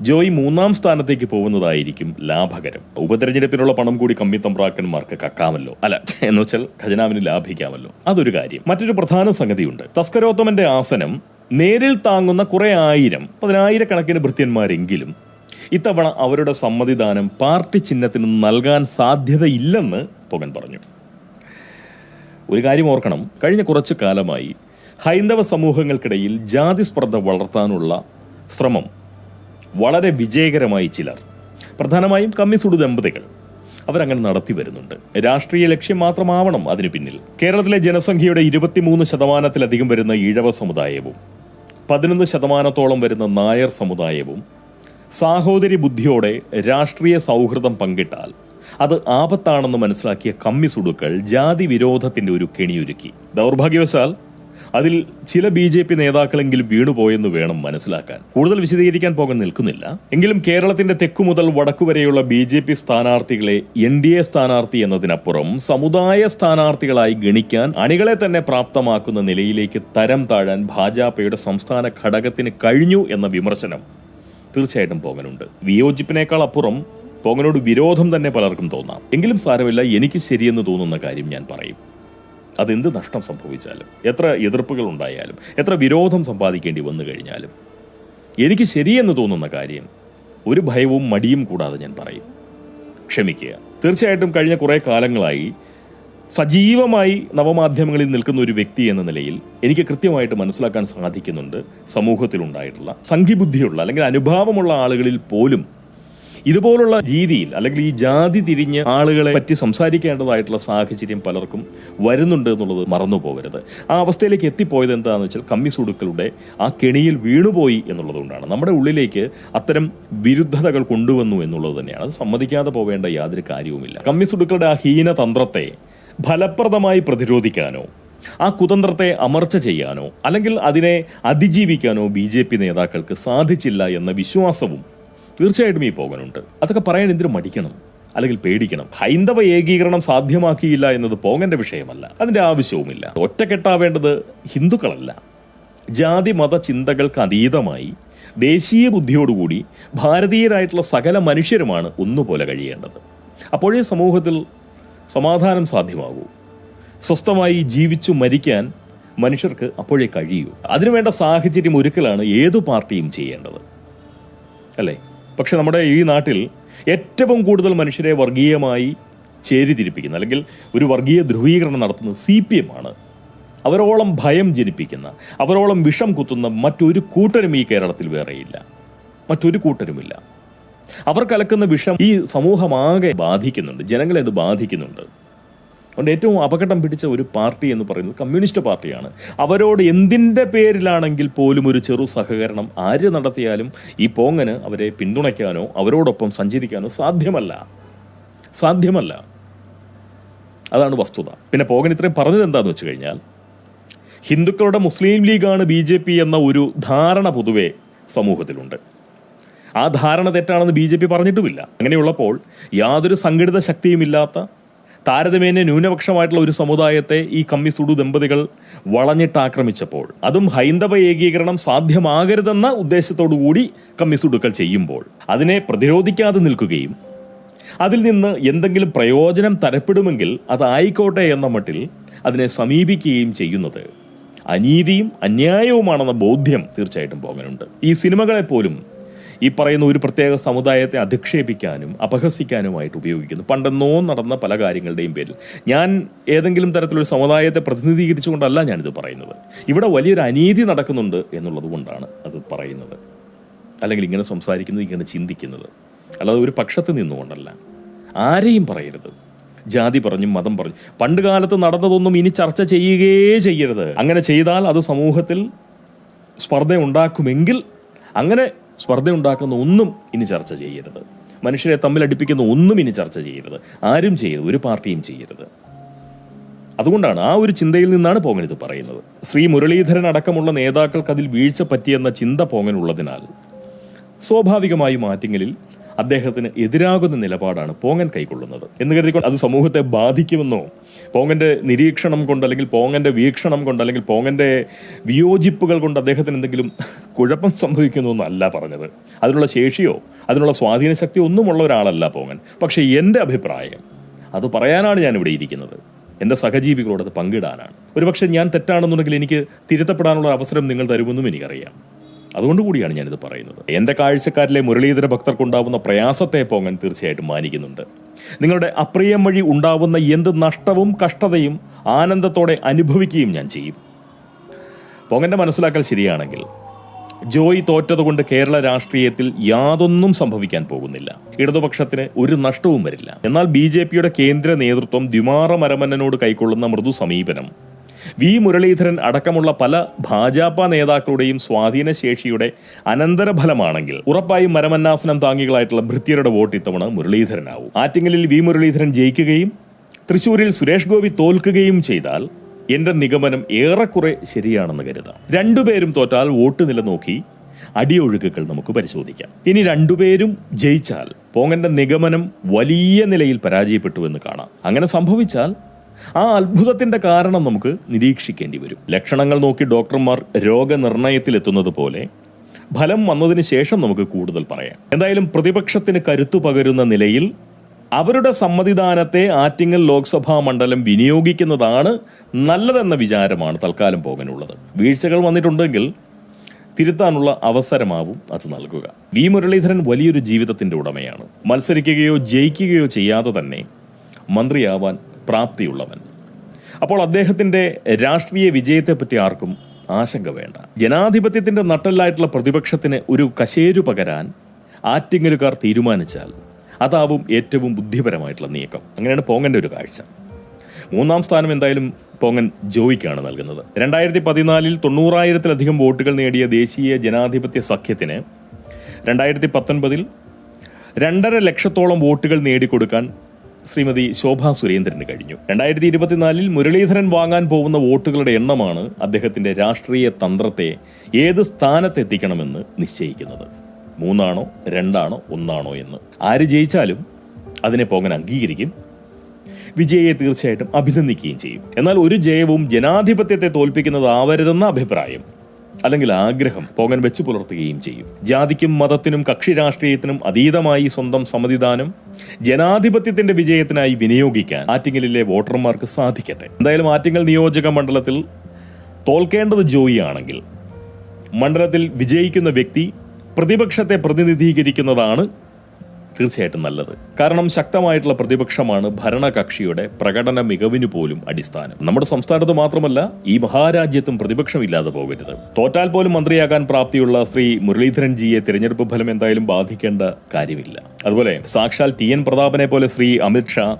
ജോയി മൂന്നാം സ്ഥാനത്തേക്ക് പോകുന്നതായിരിക്കും ലാഭകരം. ഉപതെരഞ്ഞെടുപ്പിനുള്ള പണം കൂടി കമ്മിത്തമ്പ്രാക്കന്മാർക്ക് കക്കാമല്ലോ. അല്ല എന്ന് വെച്ചാൽ ഖജനാവിന് ലാഭിക്കാമല്ലോ. അതൊരു കാര്യം. മറ്റൊരു പ്രധാന സംഗതിയുണ്ട്. തസ്കരോത്തമന്റെ ആസനം നേരിൽ താങ്ങുന്ന കുറെ ആയിരം പതിനായിരക്കണക്കിന് ഭൃത്യന്മാരെങ്കിലും ഇത്തവണ അവരുടെ സമ്മതിദാനം പാർട്ടി ചിഹ്നത്തിന് നൽകാൻ സാധ്യതയില്ലെന്ന് പൊകൻ പറഞ്ഞു. ഒരു കാര്യം ഓർക്കണം. കഴിഞ്ഞ കുറച്ചു കാലമായി ഹൈന്ദവ സമൂഹങ്ങൾക്കിടയിൽ ജാതി സ്പർദ്ധ വളർത്താനുള്ള ശ്രമം വളരെ വിജയകരമായി ചിലർ പ്രധാനമായും കമ്മിസുഡു ദമ്പതികൾ അവരങ്ങനെ നടത്തി വരുന്നുണ്ട്. രാഷ്ട്രീയ ലക്ഷ്യം മാത്രമാവണം അതിനു പിന്നിൽ. കേരളത്തിലെ ജനസംഖ്യയുടെ ഇരുപത്തിമൂന്ന് ശതമാനത്തിലധികം വരുന്ന ഈഴവ സമുദായവും പതിനൊന്ന് ശതമാനത്തോളം വരുന്ന നായർ സമുദായവും സാഹോദര്യ ബുദ്ധിയോടെ രാഷ്ട്രീയ സൗഹൃദം പങ്കിട്ടാൽ അത് ആപത്താണെന്ന് മനസ്സിലാക്കിയ കമ്മി സുടുക്കൾ ജാതി വിരോധത്തിന്റെ ഒരു കെണിയൊരുക്കി. ദൗർഭാഗ്യവശാൽ അതിൽ ചില ബി ജെ പി നേതാക്കളെങ്കിലും വീണുപോയെന്ന് വേണം മനസ്സിലാക്കാൻ. കൂടുതൽ വിശദീകരിക്കാൻ പോകാൻ നിൽക്കുന്നില്ല. എങ്കിലും കേരളത്തിന്റെ തെക്കു മുതൽ വടക്കു വരെയുള്ള ബി ജെ പി സ്ഥാനാർത്ഥികളെ എൻ ഡി എ സ്ഥാനാർത്ഥി എന്നതിനപ്പുറം സമുദായ സ്ഥാനാർത്ഥികളായി ഗണിക്കാൻ അണികളെ തന്നെ പ്രാപ്തമാക്കുന്ന നിലയിലേക്ക് തരം താഴാൻ ഭാജപയുടെ സംസ്ഥാന ഘടകത്തിന് കഴിഞ്ഞു എന്ന വിമർശനം തീർച്ചയായിട്ടും പോകനുണ്ട് വിയോജിപ്പിനേക്കാൾ അപ്പുറം പോങ്ങനോട് വിരോധം തന്നെ പലർക്കും തോന്നാം. എങ്കിലും സാരമില്ല എനിക്ക് ശരിയെന്ന് തോന്നുന്ന കാര്യം ഞാൻ പറയും. അതെന്ത് നഷ്ടം സംഭവിച്ചാലും എത്ര എതിർപ്പുകൾ ഉണ്ടായാലും എത്ര വിരോധം സമ്പാദിക്കേണ്ടി വന്നു കഴിഞ്ഞാലും എനിക്ക് ശരിയെന്ന് തോന്നുന്ന കാര്യം ഒരു ഭയവും മടിയും കൂടാതെ ഞാൻ പറയും. ക്ഷമിക്കുക. തീർച്ചയായിട്ടും കഴിഞ്ഞ കുറേ കാലങ്ങളായി സജീവമായി നവമാധ്യമങ്ങളിൽ നിൽക്കുന്ന ഒരു വ്യക്തി എന്ന നിലയിൽ എനിക്ക് കൃത്യമായിട്ട് മനസ്സിലാക്കാൻ സാധിക്കുന്നുണ്ട് സമൂഹത്തിലുണ്ടായിട്ടുള്ള സംഘിബുദ്ധിയുള്ള അല്ലെങ്കിൽ അനുഭാവമുള്ള ആളുകളിൽ പോലും ഇതുപോലുള്ള രീതിയിൽ അല്ലെങ്കിൽ ഈ ജാതി തിരിഞ്ഞ് ആളുകളെ പറ്റി സംസാരിക്കേണ്ടതായിട്ടുള്ള സാഹചര്യം പലർക്കും വരുന്നുണ്ട് എന്നുള്ളത് മറന്നു പോകരുത് ആ അവസ്ഥയിലേക്ക് എത്തിപ്പോയത് എന്താണെന്ന് വെച്ചാൽ കമ്മിസുടുക്കളുടെ ആ കെണിയിൽ വീണുപോയി എന്നുള്ളതുകൊണ്ടാണ്. നമ്മുടെ ഉള്ളിലേക്ക് അത്തരം വിരുദ്ധതകൾ കൊണ്ടുവന്നു എന്നുള്ളത് തന്നെയാണ്. അത് സമ്മതിക്കാതെ പോവേണ്ട യാതൊരു കാര്യവുമില്ല. കമ്മിസുടുക്കളുടെ ആ ഹീനതന്ത്രത്തെ ഫലപ്രദമായി പ്രതിരോധിക്കാനോ ആ കുതന്ത്രത്തെ അമർച്ച ചെയ്യാനോ അല്ലെങ്കിൽ അതിനെ അതിജീവിക്കാനോ ബി ജെ പി നേതാക്കൾക്ക് സാധിച്ചില്ല എന്ന വിശ്വാസവും തീർച്ചയായിട്ടും ഈ പോകാനുണ്ട്. അതൊക്കെ പറയാൻ എന്തിനു മടിക്കണം? അല്ലെങ്കിൽ പേടിക്കണം? ഹൈന്ദവ ഏകീകരണം സാധ്യമാക്കിയില്ല എന്നത് പോകന്റെ വിഷയമല്ല. അതിന്റെ ആവശ്യവുമില്ല. ഒറ്റക്കെട്ടാവേണ്ടത് ഹിന്ദുക്കളല്ല. ജാതി മത ചിന്തകൾക്ക് അതീതമായി ദേശീയ ബുദ്ധിയോടുകൂടി ഭാരതീയരായിട്ടുള്ള സകല മനുഷ്യരുമാണ് ഒന്നുപോലെ കഴിയേണ്ടത്. അപ്പോഴേ സമൂഹത്തിൽ സമാധാനം സാധ്യമാകൂ. സ്വസ്ഥമായി ജീവിച്ചു മരിക്കാൻ മനുഷ്യർക്ക് അപ്പോഴേ കഴിയൂ. അതിനുവേണ്ട സാഹചര്യം ഒരുക്കലാണ് ഏതു പാർട്ടിയും ചെയ്യേണ്ടത്. അല്ലേ? പക്ഷെ നമ്മുടെ ഈ നാട്ടിൽ ഏറ്റവും കൂടുതൽ മനുഷ്യരെ വർഗീയമായി ചേരിതിരിപ്പിക്കുന്ന അല്ലെങ്കിൽ ഒരു വർഗീയ ധ്രുവീകരണം നടത്തുന്ന സി പി എം ആണ്. അവരോളം ഭയം ജനിപ്പിക്കുന്ന അവരോളം വിഷം കുത്തുന്ന മറ്റൊരു കൂട്ടരും ഈ കേരളത്തിൽ വേറെയില്ല. മറ്റൊരു കൂട്ടരുമില്ല. അവർ കലക്കുന്ന വിഷം ഈ സമൂഹമാകെ ബാധിക്കുന്നുണ്ട്. ജനങ്ങളെ അത് ബാധിക്കുന്നുണ്ട്. അതുകൊണ്ട് ഏറ്റവും അപകടം പിടിച്ച ഒരു പാർട്ടി എന്ന് പറയുന്നത് കമ്മ്യൂണിസ്റ്റ് പാർട്ടിയാണ്. അവരോട് എന്തിന്റെ പേരിലാണെങ്കിൽ പോലും ഒരു ചെറു സഹകരണം ആര് നടത്തിയാലും ഈ പോങ്ങന് അവരെ പിന്തുണയ്ക്കാനോ അവരോടൊപ്പം സഞ്ചരിക്കാനോ സാധ്യമല്ല. സാധ്യമല്ല. അതാണ് വസ്തുത. പിന്നെ പോകൻ ഇത്രയും പറഞ്ഞത് എന്താന്ന് വെച്ച് കഴിഞ്ഞാൽ ഹിന്ദുക്കളുടെ മുസ്ലിം ലീഗാണ് ബി ജെ പി എന്ന ഒരു ധാരണ പൊതുവെ സമൂഹത്തിലുണ്ട്. ആ ധാരണ തെറ്റാണെന്ന് ബി ജെ പി പറഞ്ഞിട്ടുമില്ല. അങ്ങനെയുള്ളപ്പോൾ യാതൊരു സംഘടിത ശക്തിയുമില്ലാത്ത താരതമ്യേന ന്യൂനപക്ഷമായിട്ടുള്ള ഒരു സമുദായത്തെ ഈ കമ്മി സുഡു ദമ്പതികൾ വളഞ്ഞിട്ട് ആക്രമിച്ചപ്പോൾ അതും ഹൈന്ദവ ഏകീകരണം സാധ്യമാകരുതെന്ന ഉദ്ദേശത്തോടു കൂടി കമ്മിസുഡുക്കൾ ചെയ്യുമ്പോൾ അതിനെ പ്രതിരോധിക്കാതെ നിൽക്കുകയും അതിൽ നിന്ന് എന്തെങ്കിലും പ്രയോജനം തരപ്പെടുമെങ്കിൽ അതായിക്കോട്ടെ എന്ന മട്ടിൽ അതിനെ സമീപിക്കുകയും ചെയ്യുന്നത് അനീതിയും അന്യായവുമാണെന്ന ബോധ്യം തീർച്ചയായിട്ടും പോകാനുണ്ട്. ഈ സിനിമകളെ പോലും ഈ പറയുന്ന ഒരു പ്രത്യേക സമുദായത്തെ അധിക്ഷേപിക്കാനും അപഹസിക്കാനുമായിട്ട് ഉപയോഗിക്കുന്നു. പണ്ടെന്നോ നടന്ന പല കാര്യങ്ങളുടെയും പേരിൽ. ഞാൻ ഏതെങ്കിലും തരത്തിലൊരു സമുദായത്തെ പ്രതിനിധീകരിച്ചുകൊണ്ടല്ല ഞാനിത് പറയുന്നത്. ഇവിടെ വലിയൊരു അനീതി നടക്കുന്നുണ്ട് എന്നുള്ളത് കൊണ്ടാണ് അത് പറയുന്നത്. അല്ലെങ്കിൽ ഇങ്ങനെ സംസാരിക്കുന്നത് ഇങ്ങനെ ചിന്തിക്കുന്നത്. അല്ലാതെ ഒരു പക്ഷത്ത് നിന്നുകൊണ്ടല്ല. ആരെയും പറയരുത്. ജാതി പറഞ്ഞും മതം പറഞ്ഞു. പണ്ട് കാലത്ത് നടന്നതൊന്നും ഇനി ചർച്ച ചെയ്യുകയേ ചെയ്യരുത്. അങ്ങനെ ചെയ്താൽ അത് സമൂഹത്തിൽ സ്പർദ്ധ ഉണ്ടാക്കുമെങ്കിൽ അങ്ങനെ സ്പർദ്ധ ഉണ്ടാക്കുന്ന ഒന്നും ഇനി ചർച്ച ചെയ്യരുത്. മനുഷ്യരെ തമ്മിൽ അടുപ്പിക്കുന്ന ഒന്നും ഇനി ചർച്ച ചെയ്യരുത്. ആരും ചെയ്യരുത്. ഒരു പാർട്ടിയും ചെയ്യരുത്. അതുകൊണ്ടാണ് ആ ഒരു ചിന്തയിൽ നിന്നാണ് പോങ്ങൻ ഇത് പറയുന്നത്. ശ്രീ മുരളീധരൻ അടക്കമുള്ള നേതാക്കൾക്ക് അതിൽ വീഴ്ച പറ്റിയെന്ന ചിന്ത പോങ്ങനുള്ളതിനാൽ സ്വാഭാവികമായും ആറ്റിങ്ങലിൽ അദ്ദേഹത്തിന് എതിരാകുന്ന നിലപാടാണ് പോങ്ങൻ കൈക്കൊള്ളുന്നത്. എന്ന് കരുതിക്കൊണ്ട് അത് സമൂഹത്തെ ബാധിക്കുമെന്നോ പോങ്ങന്റെ നിരീക്ഷണം കൊണ്ട് അല്ലെങ്കിൽ പോങ്ങന്റെ വീക്ഷണം കൊണ്ട് അല്ലെങ്കിൽ പോങ്ങന്റെ വിയോജിപ്പുകൾ കൊണ്ട് അദ്ദേഹത്തിന് എന്തെങ്കിലും കുഴപ്പം സംഭവിക്കുന്നു എന്നല്ല പറഞ്ഞത്. അതിനുള്ള ശേഷിയോ അതിനുള്ള സ്വാധീന ശക്തിയോ ഒന്നുമുള്ള ഒരാളല്ല പോങ്ങൻ. പക്ഷേ എന്റെ അഭിപ്രായം അത് പറയാനാണ് ഞാൻ ഇവിടെ ഇരിക്കുന്നത്. എന്റെ സഹജീവികളോട് അത് പങ്കിടാനാണ്. ഒരുപക്ഷെ ഞാൻ തെറ്റാണെന്നുണ്ടെങ്കിൽ എനിക്ക് തിരുത്തപ്പെടാനുള്ള അവസരം നിങ്ങൾ തരുമെന്നും എനിക്കറിയാം. അതുകൊണ്ട് കൂടിയാണ് ഞാനിത് പറയുന്നത്. എന്റെ കാഴ്ചക്കാരിലെ മുരളീധര ഭക്തർക്കുണ്ടാവുന്ന പ്രയാസത്തെ പോങ്ങൻ തീർച്ചയായിട്ടും മാനിക്കുന്നുണ്ട്. നിങ്ങളുടെ അപ്രിയം വഴി ഉണ്ടാവുന്ന എന്ത് നഷ്ടവും കഷ്ടതയും ആനന്ദത്തോടെ അനുഭവിക്കുകയും ഞാൻ ചെയ്യും. പോങ്ങന്റെ മനസ്സിലാക്കൽ ശരിയാണെങ്കിൽ ജോയി തോറ്റതുകൊണ്ട് കേരള രാഷ്ട്രീയത്തിൽ യാതൊന്നും സംഭവിക്കാൻ പോകുന്നില്ല. ഇടതുപക്ഷത്തിന് ഒരു നഷ്ടവും വരില്ല. എന്നാൽ ബി കേന്ദ്ര നേതൃത്വം ദ്വിമാറ മരമന്നനോട് കൈക്കൊള്ളുന്ന മൃദു സമീപനം വി മുരളീധരൻ അടക്കമുള്ള പല ഭാജപ നേതാക്കളുടെയും സ്വാധീനശേഷിയുടെ അനന്തരഫലമാണെങ്കിൽ ഉറപ്പായും മരമന്നാസനം താങ്ങികളായിട്ടുള്ള ഭൃത്യരുടെ വോട്ട് ഇത്തവണ മുരളീധരനാവും. ആറ്റിങ്ങലിൽ വി മുരളീധരൻ ജയിക്കുകയും തൃശൂരിൽ സുരേഷ് ഗോപി തോൽക്കുകയും ചെയ്താൽ എന്റെ നിഗമനം ഏറെക്കുറെ ശരിയാണെന്ന് കരുതാം. രണ്ടുപേരും തോറ്റാൽ വോട്ട് നില നോക്കി അടിയൊഴുക്കുകൾ നമുക്ക് പരിശോധിക്കാം. ഇനി രണ്ടുപേരും ജയിച്ചാൽ പോങ്ങന്റെ നിഗമനം വലിയ നിലയിൽ പരാജയപ്പെട്ടു എന്ന് കാണാം. അങ്ങനെ സംഭവിച്ചാൽ ആ അത്ഭുതത്തിന്റെ കാരണം നമുക്ക് നിരീക്ഷിക്കേണ്ടി വരും. ലക്ഷണങ്ങൾ നോക്കി ഡോക്ടർമാർ രോഗനിർണയത്തിൽ എത്തുന്നത് പോലെ ഫലം വന്നതിന് ശേഷം നമുക്ക് കൂടുതൽ പറയാം. എന്തായാലും പ്രതിപക്ഷത്തിന് കരുത്തു പകരുന്ന നിലയിൽ അവരുടെ സമ്മതിദാനത്തെ ആറ്റിങ്ങൽ ലോക്സഭാ മണ്ഡലം വിനിയോഗിക്കുന്നതാണ് നല്ലതെന്ന വിചാരമാണ് തൽക്കാലം പോകാനുള്ളത്. വീഴ്ചകൾ വന്നിട്ടുണ്ടെങ്കിൽ തിരുത്താനുള്ള അവസരമാവും അത് നൽകുക. വി മുരളീധരൻ വലിയൊരു ജീവിതത്തിന്റെ ഉടമയാണ്. മത്സരിക്കുകയോ ജയിക്കുകയോ ചെയ്യാതെ തന്നെ മന്ത്രിയാവാൻ പ്രാപ്തിയുള്ളവൻ. അപ്പോൾ അദ്ദേഹത്തിന്റെ രാഷ്ട്രീയ വിജയത്തെപ്പറ്റി ആർക്കും ആശങ്ക വേണ്ട. ജനാധിപത്യത്തിന്റെ നട്ടല്ലായിട്ടുള്ള പ്രതിപക്ഷത്തിന് ഒരു കശേരു പകരാൻ ആറ്റിങ്ങലുകാർ തീരുമാനിച്ചാൽ അതാവും ഏറ്റവും ബുദ്ധിപരമായിട്ടുള്ള നീക്കം. അങ്ങനെയാണ് പോങ്ങന്റെ ഒരു കാഴ്ച. മൂന്നാം സ്ഥാനം എന്തായാലും പോങ്ങൻ ജോയിക്കാണ് നൽകുന്നത്. രണ്ടായിരത്തി പതിനാലിൽ തൊണ്ണൂറായിരത്തിലധികം വോട്ടുകൾ നേടിയ ദേശീയ ജനാധിപത്യ സഖ്യത്തിന് രണ്ടായിരത്തി പത്തൊൻപതിൽ രണ്ടര ലക്ഷത്തോളം വോട്ടുകൾ നേടിക്കൊടുക്കാൻ ശ്രീമതി ശോഭാ സുരേന്ദ്രന് കഴിഞ്ഞു. രണ്ടായിരത്തി ഇരുപത്തിനാലിൽ മുരളീധരൻ വാങ്ങാൻ പോകുന്ന വോട്ടുകളുടെ എണ്ണമാണ് അദ്ദേഹത്തിന്റെ രാഷ്ട്രീയ തന്ത്രത്തെ ഏത് സ്ഥാനത്തെത്തിക്കണമെന്ന് നിശ്ചയിക്കുന്നത്. മൂന്നാണോ രണ്ടാണോ ഒന്നാണോ എന്ന്. ആര് ജയിച്ചാലും അതിനെ പോകൻ അംഗീകരിക്കും. വിജയെ തീർച്ചയായിട്ടും അഭിനന്ദിക്കുകയും ചെയ്യും. എന്നാൽ ഒരു ജയവും ജനാധിപത്യത്തെ തോൽപ്പിക്കുന്നതാവരുതെന്ന അഭിപ്രായം അല്ലെങ്കിൽ ആഗ്രഹം പോകൻ വെച്ചു പുലർത്തുകയും ചെയ്യും. ജാതിക്കും മതത്തിനും കക്ഷി രാഷ്ട്രീയത്തിനും അതീതമായി സ്വന്തം സമ്മതിദാനം ജനാധിപത്യത്തിന്റെ വിജയത്തിനായി വിനിയോഗിക്കാൻ ആറ്റിങ്ങലിലെ വോട്ടർമാർക്ക് സാധിക്കട്ടെ. എന്തായാലും ആറ്റിങ്ങൽ നിയോജക മണ്ഡലത്തിൽ തോൽക്കേണ്ടത് ജോയി ആണെങ്കിൽ മണ്ഡലത്തിൽ വിജയിക്കുന്ന വ്യക്തി പ്രതിപക്ഷത്തെ പ്രതിനിധീകരിക്കുന്നതാണ് തീർച്ചയായിട്ടും നല്ലത്. കാരണം ശക്തമായിട്ടുള്ള പ്രതിപക്ഷമാണ് ഭരണകക്ഷിയുടെ പ്രകടന മികവിന് പോലും അടിസ്ഥാനം. നമ്മുടെ സംസ്ഥാനത്ത് മാത്രമല്ല ഈ മഹാരാജ്യത്തും പ്രതിപക്ഷമില്ലാതെ പോകരുത്. തോറ്റാൽ പോലും മന്ത്രിയാകാൻ പ്രാപ്തിയുള്ള ശ്രീ മുരളീധരൻ ജിയെ തിരഞ്ഞെടുപ്പ് ഫലം എന്തായാലും ബാധിക്കേണ്ട കാര്യമില്ല. അതുപോലെ സാക്ഷാൽ ടി എൻ പ്രതാപനെ പോലെ ശ്രീ അമിത് ഷാ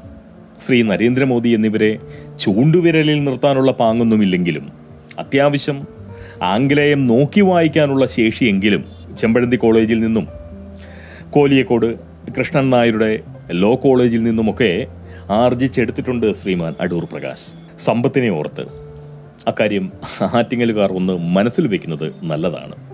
ശ്രീ നരേന്ദ്രമോദി എന്നിവരെ ചൂണ്ടുവിരലിൽ നിർത്താനുള്ള പാങ്ങൊന്നുമില്ലെങ്കിലും അത്യാവശ്യം ആംഗലേയം നോക്കി വായിക്കാനുള്ള ശേഷിയെങ്കിലും ചെമ്പഴന്തി കോളേജിൽ നിന്നും കോലിയക്കോട് കൃഷ്ണൻ നായരുടെ ലോ കോളേജിൽ നിന്നുമൊക്കെ ആർജിച്ചെടുത്തിട്ടുണ്ട് ശ്രീമാൻ അടൂർ പ്രകാശ്. സമ്പത്തിനെ ഓർത്ത്. അക്കാര്യം ആറ്റിങ്ങലുകാർ ഒന്ന് മനസ്സിൽ വെക്കുന്നത് നല്ലതാണ്.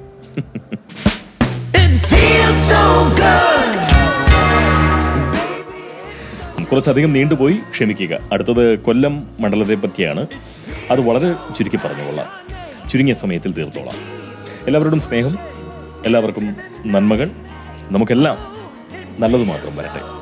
കുറച്ചധികം നീണ്ടുപോയി ക്ഷമിക്കുക. അടുത്തത് കൊല്ലം മണ്ഡലത്തെ പറ്റിയാണ് അത് വളരെ ചുരുക്കി പറഞ്ഞുകൊള്ളാം. ചുരുങ്ങിയ സമയത്തിൽ തീർത്തോളാം. എല്ലാവരോടും സ്നേഹം എല്ലാവർക്കും നന്മകൾ. നമുക്കെല്ലാം നല്ലത് മാത്രം വരട്ടെ.